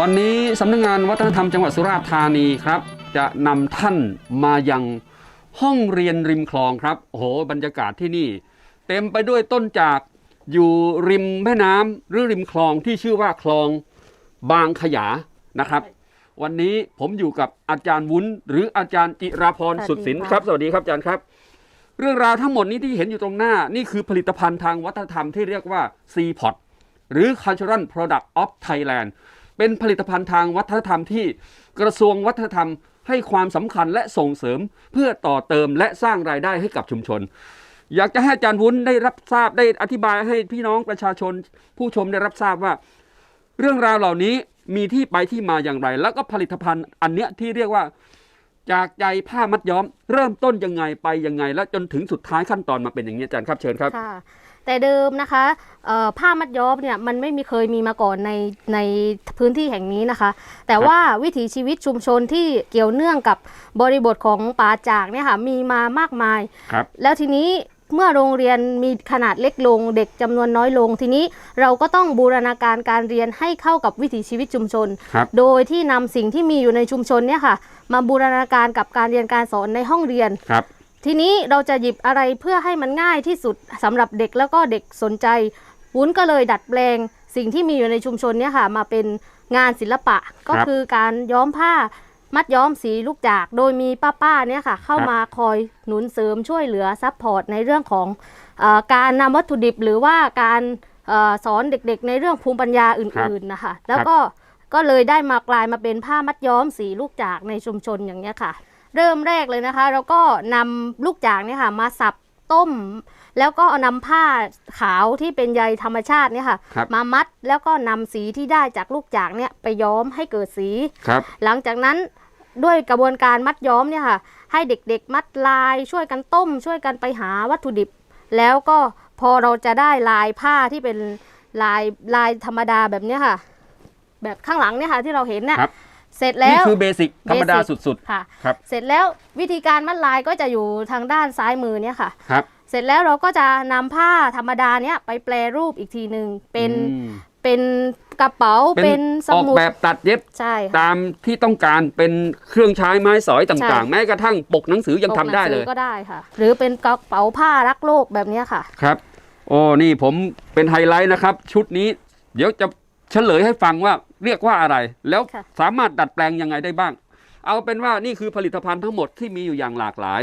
วันนี้สำนักงานวัฒนธรรมจังหวัดสุราษฎร์ธานีครับ จะนำท่านมายังห้องเรียนริมคลองครับโอ้โหบรรยากาศที่นี่ เต็มไปด้วยต้นจากอยู่ริมแม่น้ำหรือริมคลองที่ชื่อว่าคลองบางขยานะครับ วันนี้ผมอยู่กับอาจารย์วุ้น หรืออาจารย์จิราพรสุดสินค่ะครับ สวัสดีครับอาจารย์ครับ เรื่องราวทั้งหมดนี้ที่เห็นอยู่ตรงหน้านี่คือผลิตภัณฑ์ทางวัฒนธรรมที่เรียกว่า c p o t หรือ Cultural Product of Thailand เป็นผลิตภัณฑ์ทางวัฒนธรรมที่กระทรวงวัฒนธรรม ให้ความสำคัญและส่งเสริมเพื่อต่อเติมและสร้างรายได้ให้กับชุมชน อยากจะให้อาจารย์วุ้นได้รับทราบได้อธิบายให้พี่น้องประชาชน ผู้ชมได้รับทราบว่า เรื่องราวเหล่านี้มีที่ไปที่มาอย่างไร แล้วก็ผลิตภัณฑ์อันเนี้ยที่เรียกว่าจากใจผ้ามัดย้อม เริ่มต้นยังไงไปยังไง แล้วจนถึงสุดท้ายขั้นตอนมาเป็นอย่างนี้อาจารย์ครับเชิญครับค่ะ แต่เดิมนะคะเอ่อผ้ามัดย้อมเนี่ยมันไม่มีเคยมีมาก่อนในในพื้นที่แห่งนี้นะคะ แต่ว่าวิถีชีวิตชุมชนที่เกี่ยวเนื่องกับบริบทของป่าจากเนี่ยค่ะมีมามากมายครับแล้วทีนี้เมื่อโรงเรียนมีขนาดเล็กลง เด็กจำนวนน้อยลง ทีนี้เราก็ต้องบูรณาการการเรียนให้เข้ากับวิถีชีวิตชุมชนครับโดยที่นำสิ่งที่มีอยู่ในชุมชนเนี่ยค่ะ มาบูรณาการกับการเรียนการสอนในห้องเรียนครับ ทีนี้เราจะหยิบอะไรเพื่อให้มันง่ายที่สุดสำหรับเด็กแล้วก็เด็กสนใจ วุ้นก็เลยดัดแปลงสิ่งที่มีอยู่ในชุมชนเนี่ยค่ะ มาเป็นงานศิลปะก็คือการย้อมผ้ามัดย้อมสีลูกจาก โดยมีป้าๆเนี่ยค่ะ เข้าครับมาคอยหนุนเสริมช่วยเหลือซัพพอร์ตในเรื่องของเออการนำวัตถุดิบหรือว่าการเออสอนเด็กๆ ในเรื่องภูมิปัญญาอื่นๆนะคะ แล้วก็ก็เลยได้มากลายมาเป็นผ้ามัดย้อมสีลูกจากในชุมชนอย่างเนี้ยค่ะ เริ่มแรกเลยนะคะ เราก็นำลูกจากเนี่ยค่ะ มาสับต้ม แล้วก็เอานำผ้าขาวที่เป็นใยธรรมชาติเนี่ยค่ะ ครับมามัดแล้วก็นำสีที่ได้จากลูกจากเนี่ยไปย้อมให้เกิดสี ครับ หลังจากนั้นด้วยกระบวนการมัดย้อมเนี่ยค่ะ ให้เด็กๆ มัดลายช่วยกันต้ม ช่วยกันไปหาวัตถุดิบ แล้วก็พอเราจะได้ลายผ้าที่เป็นลายลายธรรมดาแบบเนี้ยค่ะ แบบข้างหลังเนี่ยค่ะที่เราเห็นเนี่ยครับ เสร็จแล้นี่วคือเบสิกธรรมดา Basic สุดค่ะครับเสร็จแล้ววิธีการมัดลายก็จะอยู่ทางด้านซ้ายมือเนี่ยค่ะๆครับ เสร็จแล้วเราก็จะนำผ้าธรรมดาเนี่ยไปแปรรูปอีกทีหนึ่งเป็นอืมเป็นกระเป๋าเป็เป็นนสออกมุดแบบตัดเย็บใช่ค่ะตามที่ต้องการเป็นเครื่องใช้ไม้สอยต่างใช่ๆแม้กระทั่งปกหนังสือยังทำได้ปกหนัเลสืยอก็ได้ค่ะ หรือเป็นกระเป๋าผ้ารักโลกแบบเนี้ยค่ะครับ โอ้นี่ผมเป็นไฮไลท์นะครับ ชุดนี้เดี๋ยวจะ เฉลยให้ฟังว่าเรียกว่าอะไร แล้วค่ะ สามารถดัดแปลงยังไงได้บ้าง เอาเป็นว่านี่คือผลิตภัณฑ์ทั้งหมดที่มีอยู่อย่างหลากหลาย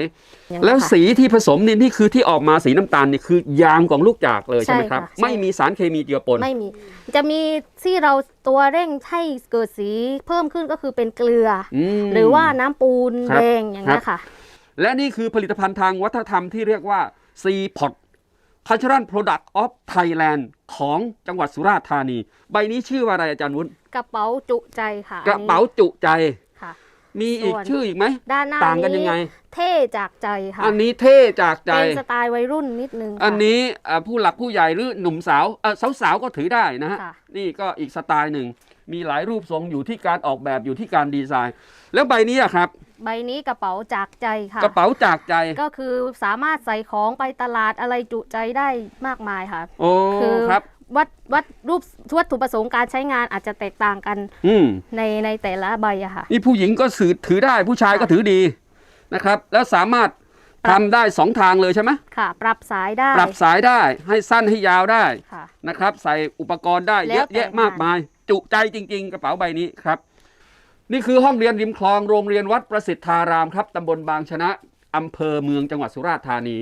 อย่างนี้แล้วค่ะ สีที่ผสมนี่นี่คือที่ออกมาสีน้ำตาลนี่คือยางของลูกจากเลยใช่ไหมใช่ครับค่ะใช่ไม่มีสารเคมีเจือปน ไม่มี จะมีที่เราตัวเร่งให้เกิดสีเพิ่มขึ้นก็คือเป็นเกลืออม หรือว่าน้ำปูนครับแดงอย่างนี้ยค่ะ และนี่คือผลิตภัณฑ์ทางวัฒนธรรมที่เรียกว่า c p o t Cultural Product of Thailand ของจังหวัดสุราษฎร์ธานี ใบนี้ชื่อว่าอะไรอาจารย์วุ้นกระเป๋าจุใจค่ะกระเป๋าจุใจค่ะ มีอีกส่วนชื่ออีกไหมด้านหน้าต่างกันยังไง เท่จากใจค่ะ อันนี้เท่จากใจเป็นสไตล์วัยรุ่นนิดนึงค่ะอันนี้เอ่อผู้หลักผู้ใหญ่หรือหนุ่มสาวเอ่อสาวๆก็ถือได้นะฮะค่ะนี่ก็อีกสไตล์หนึ่งมีหลายรูปทรงอยู่ที่การออกแบบอยู่ที่การดีไซน์ แล้วใบนี้อะครับ ใบนี้กระเป๋าจากใจค่ะ กระเป๋าจากใจ ก็คือสามารถใส่ของไปตลาดอะไรจุใจได้มากมายค่ะ โอ้คือครับวัดวัดรูปวัตถุประสงค์การใช้งานอาจจะแตกต่างกันอืมในในแต่ละใบอะค่ะ นี่ผู้หญิงก็ถือถือได้ผู้ชายก็ถือดีนะครับ แล้วสามารถทำได้สองทางเลยใช่ไหมค่ะ ปรับสายได้ ปรับสายได้ให้สั้นให้ยาวได้ค่ะนะครับ ใส่อุปกรณ์ได้แล้เยวอะแต่แยะมากมาย จุใจจริง ๆ กระเป๋าใบนี้ครับ นี่คือห้องเรียนริมคลองโรงเรียนวัดประสิทธารามครับตำบลบางชนะอำเภอเมืองจังหวัดสุราษฎร์ธานี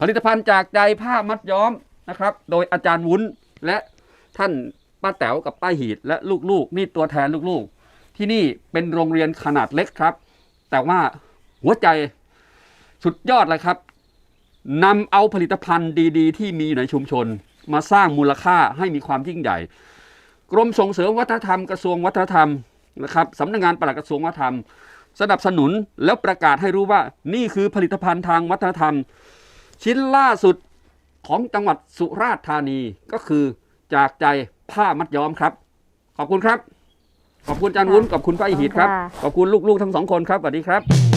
ผลิตภัณฑ์จากใจผ้ามัดย้อมนะครับ โดยอาจารย์วุ้นและท่านป้าแต๋วกับป้าหีดและลูกๆ นี่ตัวแทนลูกๆ ที่นี่เป็นโรงเรียนขนาดเล็กครับ แต่ว่าหัวใจสุดยอดเลยครับนำเอาผลิตภัณฑ์ดีๆ ที่มีอยู่ในชุมชน มาสร้างมูลค่าให้มีความยิ่งใหญ่ กรมส่งเสริมวัฒนธรรมกระทรวงวัฒนธรรม นะครับสำนักงานปลัดกระทรวงวัฒนธรรม สนับสนุนแล้วประกาศให้รู้ว่านี่คือผลิตภัณฑ์ทางวัฒนธรรม ชิ้นล่าสุดของจังหวัดสุราษฎร์ธานีก็คือจากใจผ้ามัดย้อมครับ ขอบคุณครับ ขอบคุณอาจารย์วุ้นขอบคุณป้าอิหิตครับค่ะขอบคุณลูกๆทั้งสองคนครับสวัสดีครับ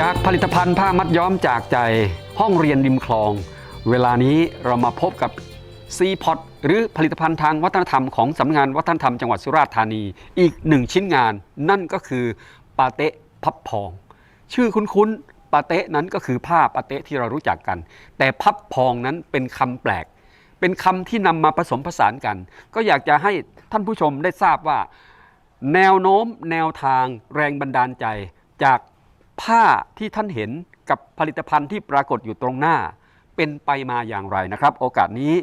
จากผลิตภัณฑ์ผ้ามัดย้อมจากใจห้องเรียนริมคลอง เวลานี้เรามาพบกับซีพอตหรือผลิตภัณฑ์ทางวัฒนธรรมของสำนักงานวัฒนธรรมจังหวัดสุราษฎร์ธานีอีกหนึ่งชิ้นงาน นั่นก็คือปาเตะพับพอง ชื่อคุ้นๆปาเตะนั้นก็คือผ้าปาเตะที่เรารู้จักกัน แต่พับพองนั้นเป็นคำแปลก เป็นคำที่นำมาผสมผสานกัน ก็อยากจะให้ท่านผู้ชมได้ทราบว่า แนวโน้ม แนวทาง แรงบันดาลใจจาก ผ้าที่ท่านเห็นกับผลิตภัณฑ์ที่ปรากฏอยู่ตรงหน้า เป็นไปมาอย่างไรนะครับ โอกาสนี้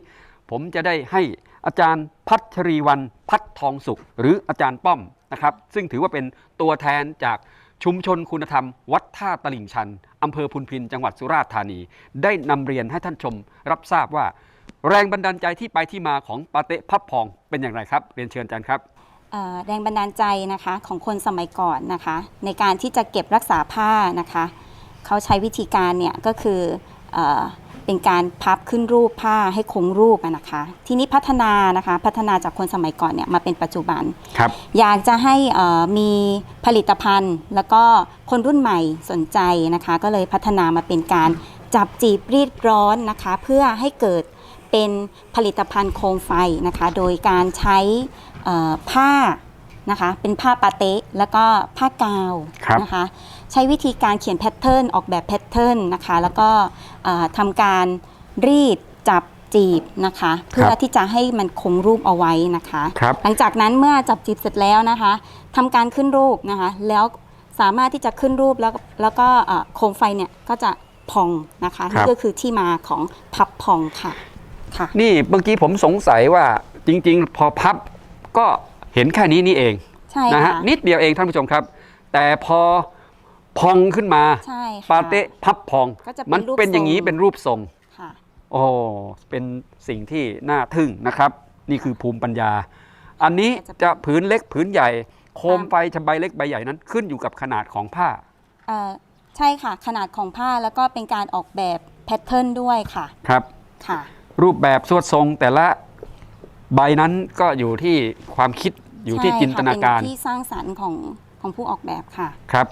ผมจะได้ให้อาจารย์พัชรีวันพัฒทองสุข หรืออาจารย์ป้อมนะครับ ซึ่งถือว่าเป็นตัวแทนจากชุมชนคุณธรรม วัดท่าตลิ่งชันอำเภอพุนพินจังหวัดสุราษฎร์ธานี ได้นำเรียนให้ท่านชมรับทราบว่า แรงบันดาลใจที่ไปที่มาของปาเตะพับพองเป็นอย่างไรครับ เรียนเชิญอาจารย์ครับ แรงบันดาลใจนะคะของคนสมัยก่อนนะคะ ในการที่จะเก็บรักษาผ้านะคะเขาใช้วิธีการเนี่ยก็คือเออเป็นการพับขึ้นรูปผ้าให้คงรูปอะนะคะ ทีนี้พัฒนานะคะพัฒนาจากคนสมัยก่อนเนี่ยมาเป็นปัจจุบันครับอยากจะให้เอ่อมีผลิตภัณฑ์ แล้วก็คนรุ่นใหม่สนใจนะคะ ก็เลยพัฒนามาเป็นการจับจีบรีดร้อนนะคะ เพื่อให้เกิดเป็นผลิตภัณฑ์โคมไฟนะคะ โดยการใช้เอ่อ ผ้านะคะเป็นผ้าปาเต๊ะแล้วก็ผ้ากาวครับนะคะใช้วิธีการเขียนแพทเทิร์นออกแบบแพทเทิร์นนะคะแล้วก็เอ่อทำการรีดจับจีบนะคะเพื่อที่จะให้มันคงรูปเอาไว้นะคะครับหลังจากนั้นเมื่อจับจีบเสร็จแล้วนะคะทำการขึ้นรูปนะคะแล้วสามารถที่จะขึ้นรูปแล้วแล้วก็เอ่อโคมไฟเนี่ยก็จะพองนะคะครับนี่ก็คือที่มาของพับพองค่ะค่ะนี่เมื่อกี้ผมสงสัยว่าจริง ๆ พอพับ ก็เห็นแค่นี้นี่เองใช่นะฮะค่ะนิดเดียวเองท่านผู้ชมครับ แต่พอพองขึ้นมา ใช่ค่ะ ปาเต๊ะพับพอง ก็จะเป็นมันรูปเป็นอย่างนี้ทรง เป็นรูปทรง ค่ะ โอ้เป็นสิ่งที่น่าทึ่งนะครับ นี่คือภูมิปัญญา อันนี้จะผืนเล็กผืนใหญ่ โคมไฟชใบเล็กใบใหญ่นั้นขึ้นอยู่กับขนาดของผ้าเอ่อใช่ค่ะ ขนาดของผ้าแล้วก็เป็นการออกแบบแพทเทิร์นด้วยค่ะ ครับ ค่ะ รูปแบบสวดทรงแต่ละ ใบนั้นก็อยู่ที่ความคิดอยู่ที่ใช่จินตนาการค่ะเป็นที่สร้างสรรค์ของของผู้ออกแบบค่ะ ครับ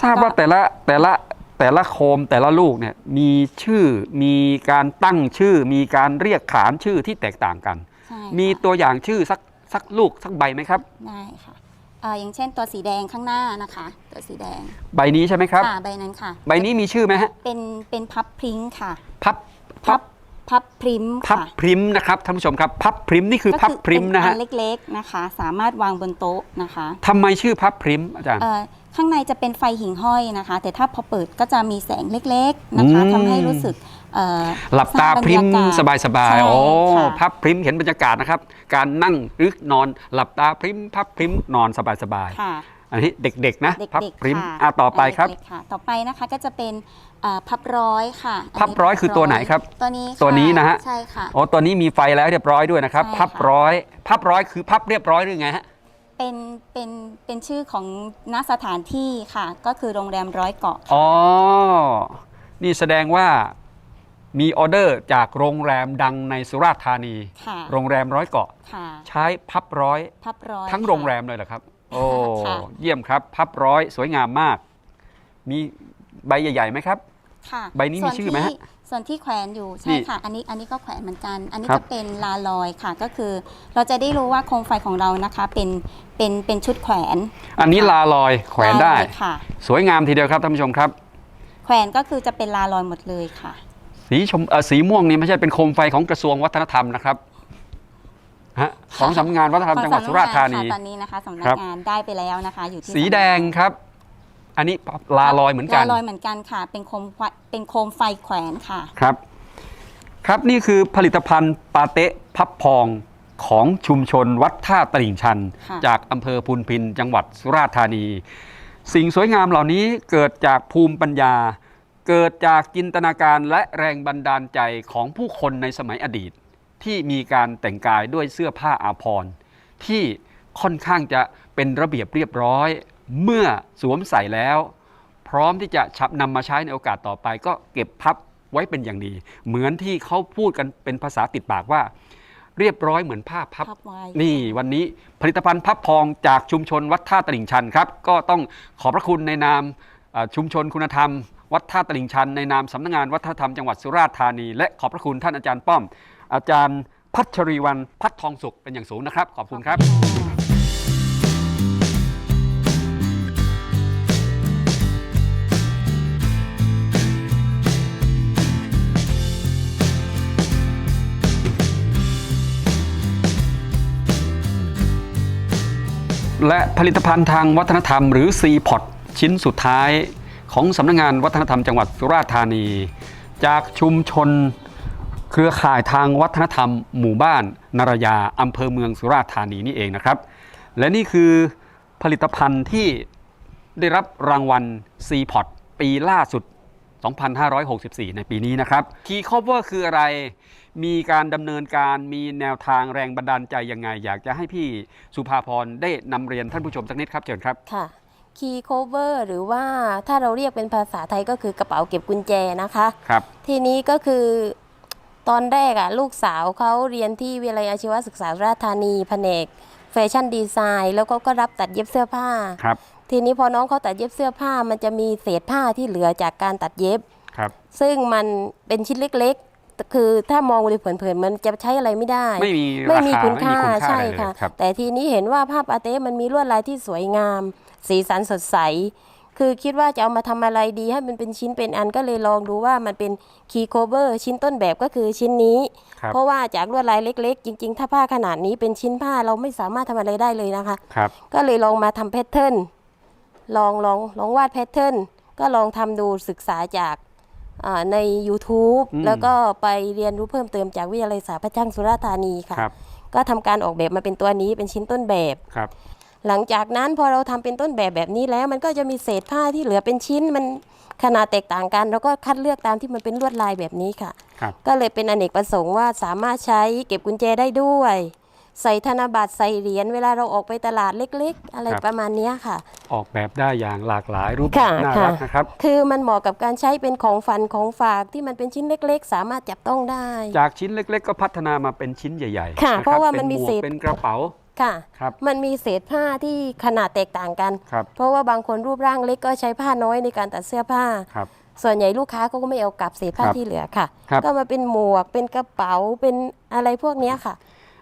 ทราบก็ว่าแต่ละแต่ละแต่ละโคมแต่ละลูกเนี่ยมีชื่อมีการตั้งชื่อ มีการเรียกขานชื่อที่แตกต่างกัน ใช่มีค่ะตัวอย่างชื่อสักสักลูกสักใบไหมครับ ได้ค่ะเอ่ออย่างเช่นตัวสีแดงข้างหน้านะคะ ตัวสีแดงใบนี้ใช่ไหมครับ ค่ะใบนั้นค่ะ ใบนี้มีชื่อไหมฮะเป็นเป็นพับพริ้งค่ะ พับพับ พับพริ้มพับค่ะพริมนะครับท่านผู้ชมครับพับพริมนี่คือก็พับพริมนะเป็ฮะอัเล็กๆนะคะ สามารถวางบนโต๊ะนะคะทำไมชื่อพับพริมอาจารย์ เอ่อข้างในจะเป็นไฟหิ่งห้อยนะคะ แต่ถ้าพอเปิดก็จะมีแสงเล็กๆนะคะอืม ทำให้รู้สึกเอ่อหลับตาสร้งพริมบรรยากาศสบายสบายใช่ๆโอ้ค่ะ พับพริมเห็นบรรยากาศนะครับ การนั่งหรือนอนหลับตาพริมพับพริมนอนสบายสบายๆค่ะ อันนี้เด็กๆนะเด็กพับๆพริมค่ะอะต่อไปครับ เด็กๆค่ะต่อไปนะคะก็จะเป็นเอ่อพับร้อยค่ะนนี้พับร้อยคือตัวไหนครับตัวนี้ค่ตัวนี้นะฮะ ใช่ค่ะโอ้ตัวนี้มีไฟแล้วเรียบร้อยด้วยนะครับ ใช่ค่ะ พับร้อย พับร้อยคือพับเรียบร้อยหรือไงฮะ เป็นเป็นเป็นชื่อของณสถานที่ค่ะ ก็คือโรงแรมร้อยเกาะ อ๋อ นี่แสดงว่ามีออเดอร์จากโรงแรมดังในสุราษฎร์ธานี ค่ะ โรงแรมร้อยเกาะ ค่ะ ใช้พับร้อย พับร้อยทั้งค่ะโรงแรมเลยเหรอครับ โอ้ค่ะ เยี่ยมครับ พับร้อยสวยงามมาก มีใบใหญ่ๆไหมครับ ค่ะใบนี้มีชื่อไหมฮะส่วนที่ส่วนที่แขวนอยู่นี่ใช่ค่ะ อันนี้อันนี้ก็แขวนเหมือนกัน อันนี้ครับจะเป็นลาลอยค่ะ ก็คือ เราจะได้รู้ว่าโคมไฟของเรานะคะ เป็นเป็นเป็นชุดแขวนอันนี้ลาลอยแขวนได้ ลาลอยค่ะ สวยงามทีเดียวครับท่านผู้ชมครับ แขวนก็คือจะเป็นลาลอยหมดเลยค่ะ สีชมเอ่อสีม่วงนี่ไม่ใช่เป็นโคมไฟของกระทรวงวัฒนธรรมนะครับ ฮะของสำนักงานวัฒนธรรมจังหวัดสุราษฎร์ธานีของสำกงค่ะตอนนี้นะคะสำนักครับ งานได้ไปแล้วนะคะ อยู่ที่สีแดงครับ อันนี้ลาลอยเหมือนกันลาลอยเหมือนกันค่ะ เป็นโคมไฟเป็นโคมไฟแขวนค่ะ ครับ ครับนี่คือผลิตภัณฑ์ปาเต๊ะพับพองของชุมชนวัดท่าตลิ่งชัน ค่ะ จากอำเภอพุนพินจังหวัดสุราษฎร์ธานี สิ่งสวยงามเหล่านี้เกิดจากภูมิปัญญา เกิดจากจินตนาการและแรงบันดาลใจของผู้คนในสมัยอดีต ที่มีการแต่งกายด้วยเสื้อผ้าอาภรณ์ที่ค่อนข้างจะเป็นระเบียบเรียบร้อย เมื่อสวมใส่แล้ว พร้อมที่จะชับนำมาใช้ในโอกาสต่อไป ก็เก็บพับไว้เป็นอย่างดี เหมือนที่เขาพูดกันเป็นภาษาติดปากว่า เรียบร้อยเหมือนผ้าพับ พับไว้ นี่วันนี้ผลิตภัณฑ์พับพองจากชุมชนวัดท่าตลิ่งชันครับ ก็ต้องขอบพระคุณในนามเอ่าชุมชนคุณธรรม วัดท่าตลิ่งชัน ในนามสำนักงานวัฒนธรรมจังหวัดสุราษฎร์ธานี และขอบพระคุณท่านอาจารย์ป้อม อาจารย์พัชรีวันพัฒทองสุขเป็นอย่างสูงนะครับ ขอบคุณครับและผลิตภัณฑ์ทางวัฒนธรรมหรือ c p o t ชิ้นสุดท้าย ของสำนักงานวัฒนธรรมจังหวัดสุราษฎร์ธานี จากชุมชน เครือข่ายทางวัฒนธรรม หมู่บ้านนารยาอำเภอเมืองสุราษฎร์ธานีนี่เองนะครับ และนี่คือผลิตภัณฑ์ที่ได้รับรางวัล c p o t ปีล่าสุด 2564 ในปีนี้นะครับ Key Cover คืออะไร มีการดำเนินการมีแนวทางแรงบันดาลใจยังไง อยากจะให้พี่สุภาพรได้นำเรียนท่านผู้ชมสักนิดครับเชิญครับ ค่ะ key cover หรือว่าถ้าเราเรียกเป็นภาษาไทยก็คือกระเป๋าเก็บกุญแจนะคะ ครับ ทีนี้ก็คือ ตอนแรกอะลูกสาวเขาเรียนที่วิทยาลัยอาชีวศึกษาสุราษฎร์ธานีแผนกแฟชั่นดีไซน์แล้วก็ก็รับตัดเย็บเสื้อผ้า ครับ ทีนี้พอน้องเขาตัดเย็บเสื้อผ้ามันจะมีเศษผ้าที่เหลือจากการตัดเย็บ ครับ ซึ่งมันเป็นชิ้นเล็กๆ คือถ้ามองดูเผินๆมันจะใช้อะไรไม่ได้ ไม่มีไม่รามีคาคุณค่าไม่มีคุณค่าใช่อะไรเลยค่ะครับแต่ทีนี้เห็นว่าภาพอาร์เต้มันมีลวดลายที่สวยงาม สีสันสดใส คือคิดว่าจะเอามาทำอะไรดีให้มันเป็นชิ้นเป็นอันก็เลยลองดูว่ามันเป็นคีย์โคเวอร์ชิ้นต้นแบบก็คือชิ้นนี้ครับเพราะว่าจากลวดลายเล็ก ๆ จริง ๆ ถ้าผ้าขนาดนี้เป็นชิ้นผ้าเราไม่สามารถทำอะไรได้เลยนะคะครับก็เลยลองมาทำแพทเทิร์นลองลองลองวาดแพทเทิร์นก็ลองทำดูศึกษาจากอ่าใน YouTube อืมแล้วก็ไปเรียนรู้เพิ่มเติมจากวิทยาลัยสาพัฒช่างสุราษฎร์ธานีค่ะครับก็ทำการออกแบบมาเป็นตัวนี้เป็นชิ้นต้นแบบครับ หลังจากนั้นพอเราทำเป็นต้นแบบแบบนี้แล้ว มันก็จะมีเศษผ้าที่เหลือเป็นชิ้นมันขนาดแตกต่างกันแล้วก็คัดเลือกตามที่มันเป็นลวดลายแบบนี้ค่ะครับก็เลยเป็นอเนกประสงค์ว่าสามารถใช้เก็บกุญแจได้ด้วย ใส่ธนบัตรใส่เหรียญเวลาเราออกไปตลาดเล็ก ๆ อะไรประมาณเนี้ยค่ะ ออกแบบได้อย่างหลากหลายรูปแบบค่ะน่าค่ะรักนะครับ คือมันเหมาะกับการใช้เป็นของฝันของฝากที่มันเป็นชิ้นเล็ก ๆ สามารถจับต้องได้ จากชิ้นเล็ก ๆ ก็พัฒนามาเป็นชิ้นใหญ่ๆค่ะนบเพราะว่ามันมีป็หเศษเป็นกระเป๋า ค่ะ ครับ มันมีเศษผ้าที่ขนาดแตกต่างกัน ครับ เพราะว่าบางคนรูปร่างเล็กก็ใช้ผ้าน้อยในการตัดเสื้อผ้า ครับ ส่วนใหญ่ลูกค้าเขาก็ไม่เอากลับเศษผ้าครับที่เหลือค่ะ ครับ ก็มาเป็นหมวกเป็นกระเป๋าเป็นอะไรพวกเนี้ยค่ะ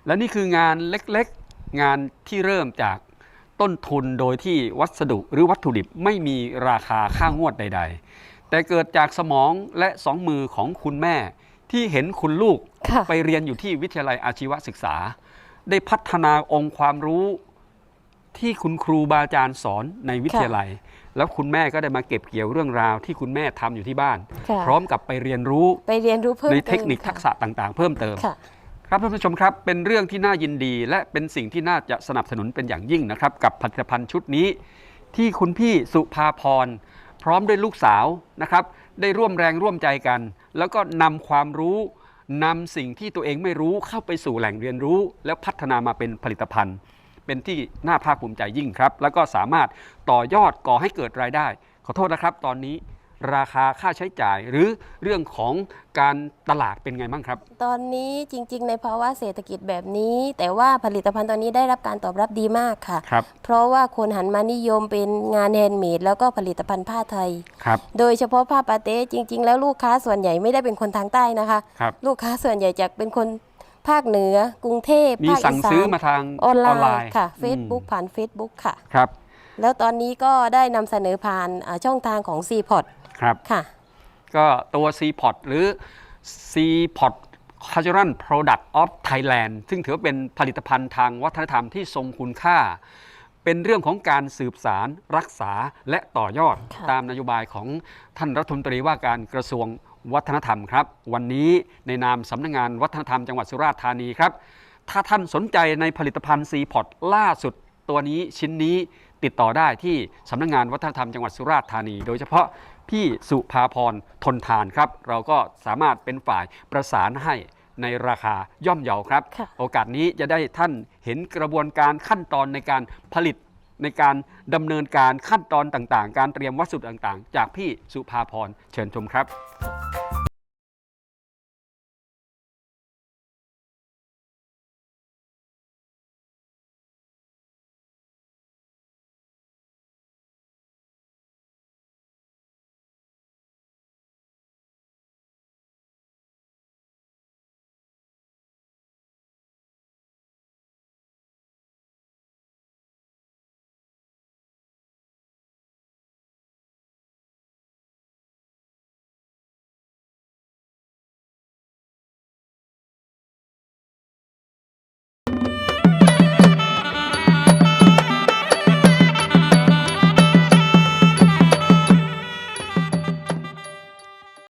และนี่คืองานเล็กๆ งานที่เริ่มจากต้นทุนโดยที่วัสดุหรือวัตถุดิบไม่มีราคาค่างวดใด ๆ แต่เกิดจากสมองและสองมือของคุณแม่ที่เห็นคุณลูกค่ะ ไปเรียนอยู่ที่วิทยาลัยอาชีวศึกษา ได้พัฒนาองค์ความรู้ที่คุณครูบาอาจารย์สอนในวิทยาลัย แล้วคุณแม่ก็ได้มาเก็บเกี่ยวเรื่องราวที่คุณแม่ทำอยู่ที่บ้านค่ะพร้อมกับไปเรียนรู้ไปเรียนรู้เพิ่มในติมเทคนิคทักษะต่างๆ เพิ่มเติมค่ะครับท่านผู้ชมครับ เป็นเรื่องที่น่ายินดี และเป็นสิ่งที่น่าจะสนับสนุนเป็นอย่างยิ่งนะครับ กับผลิตภัณฑ์ชุดนี้ ที่คุณพี่สุภาพรพร้อมด้วยลูกสาวนะครับ ได้ร่วมแรงร่วมใจกัน แล้วก็นำความรู้ นำสิ่งที่ตัวเองไม่รู้เข้าไปสู่แหล่งเรียนรู้ แล้วพัฒนามาเป็นผลิตภัณฑ์ เป็นที่น่าภาคภูมิใจยิ่งครับ แล้วก็สามารถต่อยอดก่อให้เกิดรายได้ ขอโทษนะครับ ตอนนี้ ราคาค่าใช้จ่าย หรือเรื่องของการตลาดเป็นไงบ้างครับ ตอนนี้จริง ๆ ในภาวะเศรษฐกิจแบบนี้ แต่ว่าผลิตภัณฑ์ตอนนี้ได้รับการตอบรับดีมากค่ะ ครับ เพราะว่าคนหันมานิยมเป็นงานแฮนด์เมดแล้วก็ผลิตภัณฑ์ผ้าไทย ครับ โดยเฉพาะผ้าปาเต้จริง ๆ แล้วลูกค้าส่วนใหญ่ไม่ได้เป็นคนทางใต้นะคะ ครับ ลูกค้าส่วนใหญ่จะเป็นคนภาคเหนือ กรุงเทพมีภาคสั่งอีสาซื้อนมาทางออนไลออนไลน์น์ค่ะ อืม Facebook ผ่าน Facebook ค่ะ ครับ แล้วตอนนี้ก็ได้นำเสนอผ่านอ่าช่องทางของ c p o t ครับค่ะ ก็ตัว CPOT หรือ CPOT Cultural Product of Thailand ซึ่งถือว่าเป็นผลิตภัณฑ์ทางวัฒนธรรมที่ทรงคุณค่า เป็นเรื่องของการสืบสารรักษาและต่อยอดค่ะตามนโยบายของท่านรัฐมนตรีว่าการกระทรวงวัฒนธรรมครับ วันนี้ในนามสำนักงานวัฒนธรรมจังหวัดสุราษฎร์ธานีครับ ถ้าท่านสนใจในผลิตภัณฑ์ CPOT ล่าสุดตัวนี้ชิ้นนี้ติดต่อได้ที่สำนักงานวัฒนธรรมจังหวัดสุราษฎร์ธานี โดยเฉพาะ พี่สุภาพรทนทานครับ เราก็สามารถเป็นฝ่ายประสานให้ในราคาย่อมเยาครับค่ะโอกาสนี้จะได้ท่านเห็นกระบวนการขั้นตอนในการผลิตในการดำเนินการขั้นตอนต่างๆ การเตรียมวัสดุต่างๆ จากพี่สุภาพรเชิญชมครับ